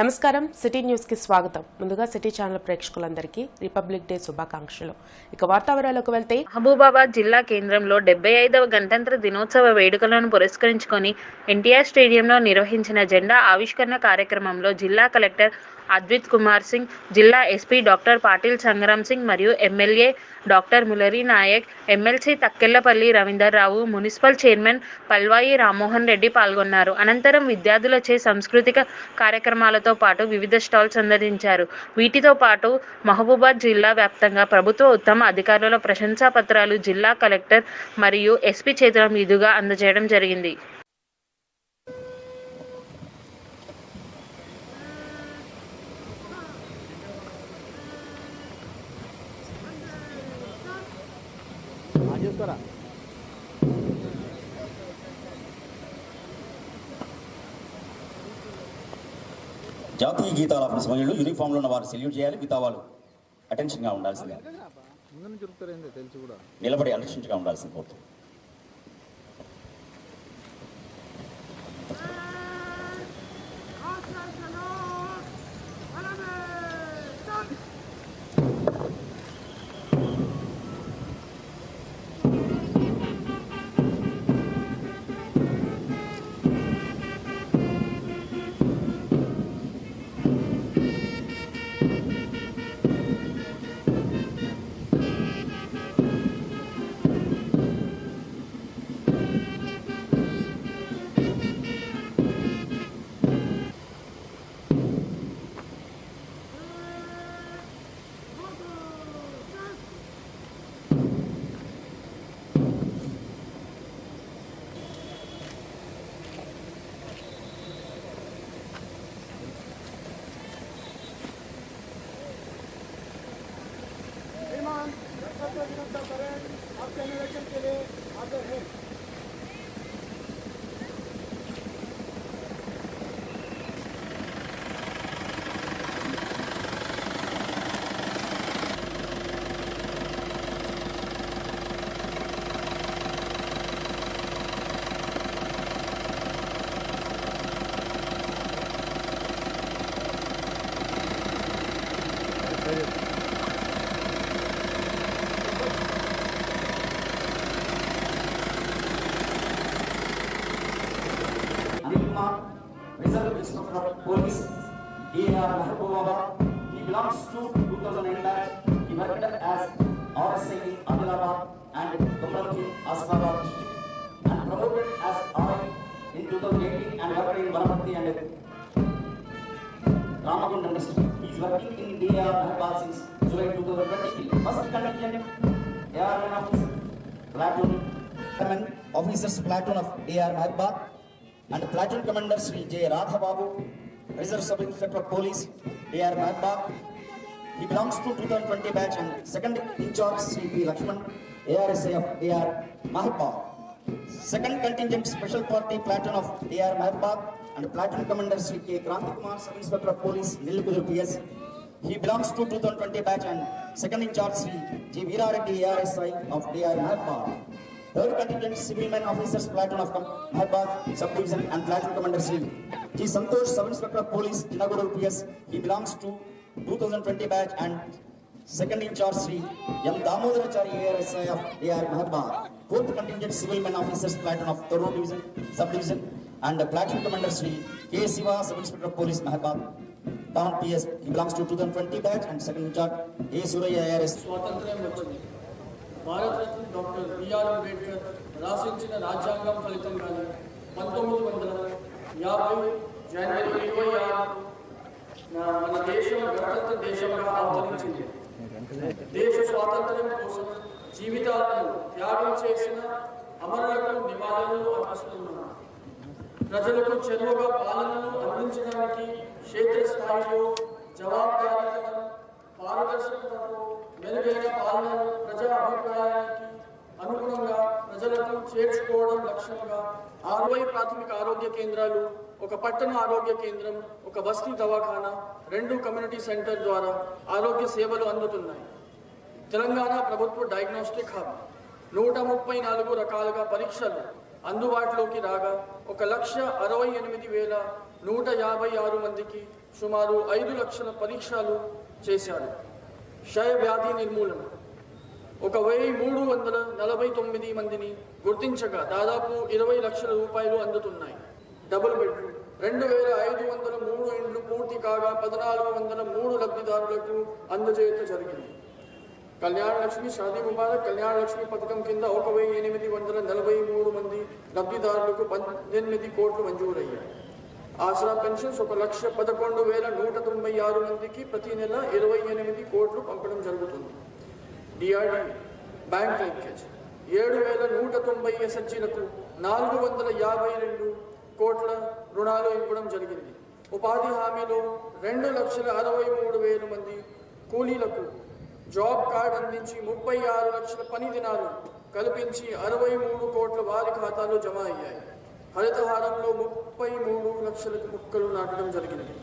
నమస్కారం. సిటీ న్యూస్కి స్వాగతం. ముందుగా సిటీ ఛానల్ ప్రేక్షకులందరికీ రిపబ్లిక్ డే శుభాకాంక్షలు. ఇక వార్తావరాలకు వెళ్తే మహబూబాబాద్ జిల్లా కేంద్రంలో డెబ్బై ఐదవ గణతంత్ర దినోత్సవ వేడుకలను పురస్కరించుకొని ఎన్టీఆర్ స్టేడియంలో నిర్వహించిన జెండా ఆవిష్కరణ కార్యక్రమంలో జిల్లా కలెక్టర్ అద్విత్ కుమార్ సింగ్ జిల్లా ఎస్పీ డాక్టర్ పాటిల్ సంగ్రామ్ సింగ్ మరియు MLA doctor Mulari Naik MLC Takkellapalli Ravinder Rao municipal chairman Palvai Rammohan Reddy పాల్గొన్నారు. అనంతరం విద్యార్థులచే సాంస్కృతిక కార్యక్రమాలతో పాటు వివిధ స్టాల్స్ సందర్శించారు. వీటితో పాటు మహబూబాద్ జిల్లా వ్యాప్తంగా ప్రభుత్వ ఉత్తమ అధికారుల ప్రశంసా పత్రాలు జిల్లా కలెక్టర్ మరియు ఎస్పీ చేతుల మీదుగా అందజేయడం జరిగింది. జాతీయ గీతాల సమయంలో యూనిఫామ్లో ఉన్న వారు సెల్యూట్ చేయాలి మిగతా వాళ్ళు అటెన్షన్గా ఉండాల్సిందే. ముందు నుంచి ఉరుకుతారేందో తెలుసు కూడా నిలబడి అటెన్షన్గా ఉండాల్సింది కోరుతూ Reserve Inspector of Police, DAR Mahabubabad. He belongs to 2009 batch. He worked as RSI in Adilabad and Gumrathi, Asfabad district and promoted as RI in 2018 and worked in Vanapati and Ramagundam district. He is working in DAR Mahabubabad since July 2023. First contingent AR officer, platoon, officers platoon of AR Mahabubad and platoon commander Sri J. Radha Babu, Reserve Sub Inspector Police, A.R. Mahabag. He belongs to 2020 batch and second in charge Sri P. Lakshman, ARSA of A.R. Mahabag. Second contingent special party platoon of A.R. Mahabag and platoon commander Sri K. Kranti Kumar, Sub Inspector of Police, Nilkudur PS. He belongs to 2020 batch and second in charge Sri G. Veera Reddy, ARSI of A.R. Mahabag. Third contingent signalman officers platoon of Hyderabad sub division and platoon commander Sri. He Santosh sub inspector of police Tinagoda PS. He belongs to 2020 batch and second in charge Sri M Damodarachari ARSI of AR Hyderabad. Fourth contingent civilman officers platoon of Thorough division sub division and platoon commander Sri K Siva sub inspector of police Hyderabad. Town PS. He belongs to 2020 batch and second in charge A Suraya ARS. Swatantra Bharat Ratna doctor BR Ambedkar రాసించిన రాజ్యాంగం ఫలితంగానే పంతొమ్మిది వందల యాభై జనవరి ఇరవై ఆరు మన దేశం గణతంత్ర దేశంగా అవతరించింది. దేశ స్వాతంత్ర్యం కోసం జీవితాలను త్యాగం చేసిన అమరులకు నివాళులు అర్పిస్తున్నాను. ప్రజలకు చెరువుగా పాలనను అందించడానికి క్షేత్రస్థాయిలో జవాబుదారీతనం పారదర్శకతతో మెరుగైన పాలనను అభిప్రాయానికి అనుగుణంగా ప్రజలకు చేర్చుకోవడం లక్ష్యంగా అరవై ప్రాథమిక ఆరోగ్య కేంద్రాలు ఒక పట్టణ ఆరోగ్య కేంద్రం ఒక బస్తీ దవాఖానా రెండు కమ్యూనిటీ సెంటర్ ద్వారా ఆరోగ్య సేవలు అందుతున్నాయి. తెలంగాణ ప్రభుత్వ డయాగ్నోస్టిక్ హబ్ నూట ముప్పై నాలుగు రకాలుగా పరీక్షలు అందుబాటులోకి రాగా ఒక లక్ష అరవై ఎనిమిది వేల నూట యాభై ఆరు మందికి సుమారు ఐదు లక్షల పరీక్షలు చేశారు. క్షయ వ్యాధి నిర్మూలన ఒక వెయ్యి మూడు వందల నలభై తొమ్మిది మందిని గుర్తించగా దాదాపు ఇరవై లక్షల రూపాయలు అందుతున్నాయి. డబుల్ బెడ్రూమ్ రెండు వేల ఐదు వందల మూడు ఇండ్లు పూర్తి కాగా పద్నాలుగు వందల మూడు లబ్ధిదారులకు అందజేయత జరిగింది. కళ్యాణ లక్ష్మి షాదీ ముబారక్ కళ్యాణ లక్ష్మి పథకం కింద ఒక వెయ్యి ఎనిమిది వందల నలభై మూడు మంది లబ్ధిదారులకు పద్దెనిమిది కోట్లు మంజూరయ్యాయి. ఆసరా పెన్షన్స్ ఒక లక్ష పదకొండు వేల నూట తొంభై ఆరు మందికి ప్రతి నెల ఇరవై ఎనిమిది కోట్లు పంపడం జరుగుతుంది. డిఆర్డి బ్యాంక్ లింకేజ్ ఏడు వేల నూట తొంభై ఎస్హెచ్లకు నాలుగు వందల యాభై రెండు కోట్ల రుణాలు ఇవ్వడం జరిగింది. ఉపాధి హామీలో రెండు లక్షల అరవై మూడు వేల మంది కూలీలకు జాబ్ కార్డ్ అందించి ముప్పై ఆరు లక్షల పని దినాలు కల్పించి అరవై మూడు కోట్ల వారి ఖాతాలో జమ అయ్యాయి. హరితహారంలో ముప్పై మూడు లక్షలకు మొక్కలు నాటడం జరిగింది.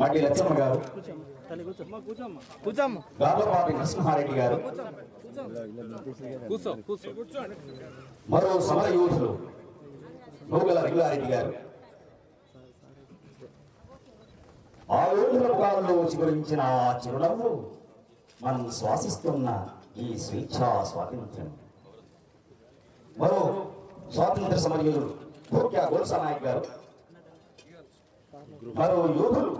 మట్టి లచ్చమ్మ గారు. గార్లపాటి నరసింహారెడ్డి గారు. మరో సమర యోధులు నూగల రంగారెడ్డి గారు. ఆ రోజుల కాలంలో చిగురించిన ఆ చిరునవ్వు మనం శ్వాసిస్తున్న ఈ స్వేచ్ఛా స్వాతంత్ర్యం మరో స్వాతంత్ర సమరయోధుడు భోక్యా గోల్సా నాయక్ గారు. మరో యోధులు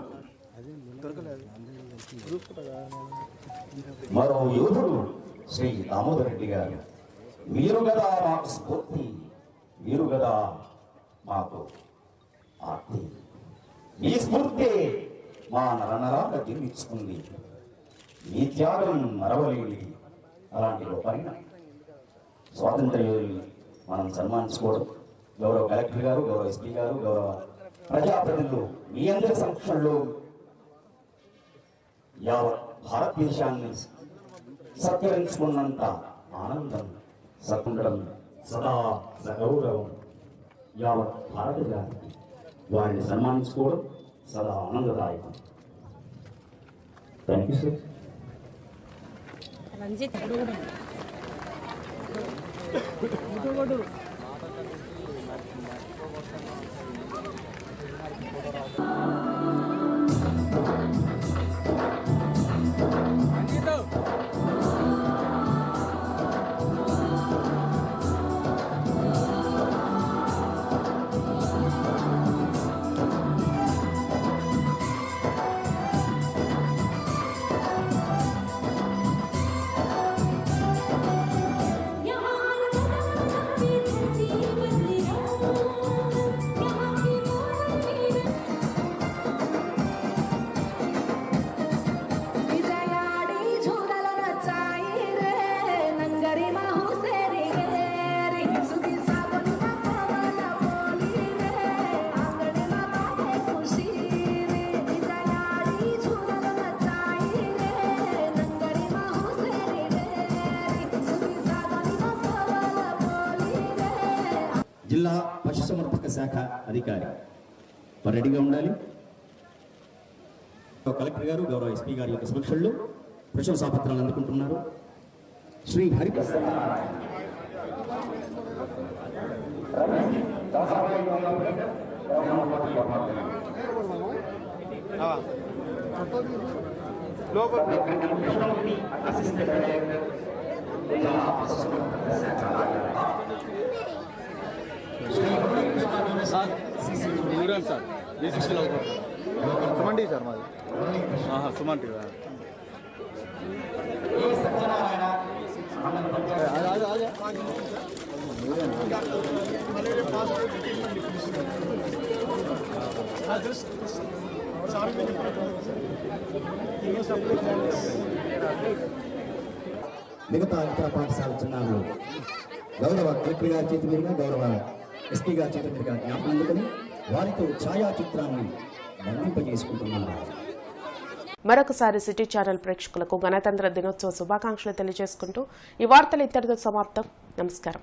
మరో యోధుడు శ్రీ దామోదర్ రెడ్డి గారు. మీరు గదా మాకు స్ఫూర్తి మీరు గదా మాకు ఆర్తి. మీ స్ఫూర్తి మా నరనరాల జీవించుకుంది మీ త్యాగం మరవలేనిది అలాంటి గొప్పైన స్వాతంత్ర యోధుల్ని మనం సన్మానించుకోవడం. గౌరవ కలెక్టర్ గారు గౌరవ ఎస్పీ గారు గౌరవ ప్రజాప్రతినిధులు మీ అందరి సమక్షంలో యావత్ భారతదేశాన్ని సత్కరించుకున్నంత ఆనందం సకుండడం సదా సగౌరవం యావత్ భారత జాతికి వారిని సన్మానించుకోవడం సదా ఆనందదాయకం. Thank you sir Ranjith 보더라고요. పశుసంవర్ధక శాఖ అధికారి. మరి రెడీగా ఉండాలి కలెక్టర్ గారు గౌరవ ఎస్పీ గారి యొక్క సమక్షంలో ప్రశంసాపత్రాలు అందుకుంటున్నారు. శ్రీ హరిప్రసాద్ ఊరేం సార్ ఏ శిక్షణ సుమన్ టీ సార్ మాది. సుమన్ టీ అదే అదే అదే మిగతా ఇతర పాఠశాల చిన్నారులు. గౌరవ కలెక్టర్ గారి చేతి మీదుగా గౌరవ ఎస్పీ గారి చేతి మీదుగా జ్ఞాపకం అందుకని వారితో ఛాయాచిత్రాన్ని బంధింపజేసుకుంటున్నారు మరొకసారి సిటీ ఛానల్ ప్రేక్షకులకు గణతంత్ర దినోత్సవ శుభాకాంక్షలు తెలియజేసుకుంటూ ఈ వార్తలు ఇద్దరితో సమాప్తం. నమస్కారం.